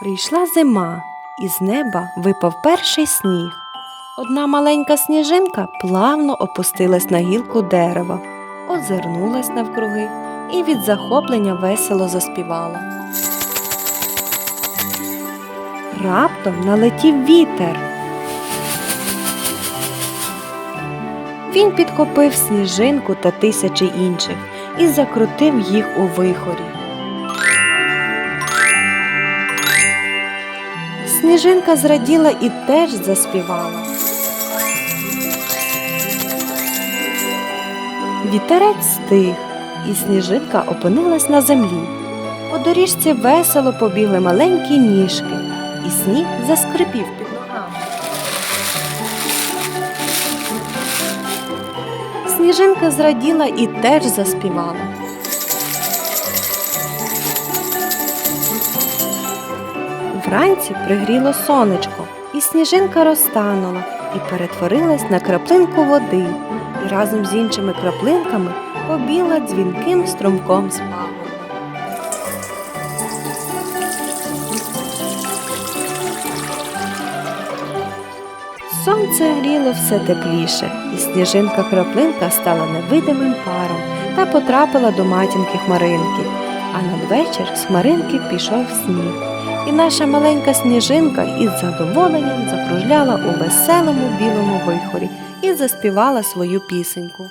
Прийшла зима, і з неба випав перший сніг. Одна маленька сніжинка плавно опустилась на гілку дерева, озирнулась навкруги і від захоплення весело заспівала. Раптом налетів вітер. Він підхопив сніжинку та тисячі інших і закрутив їх у вихорі. Сніжинка зраділа і теж заспівала. Вітерець стих, і сніжинка опинилась на землі. По доріжці весело побігли маленькі ніжки, і сніг заскрипів під ногами. Сніжинка зраділа і теж заспівала. Вранці пригріло сонечко, і сніжинка розтанула і перетворилась на краплинку води, і разом з іншими краплинками побігла дзвінким струмком з пагорба. Сонце гріло все тепліше, і сніжинка краплинка стала невидимим паром та потрапила до матінки хмаринки. А надвечір з хмаринки пішов сніг, і наша маленька сніжинка із задоволенням закружляла у веселому білому вихорі і заспівала свою пісеньку.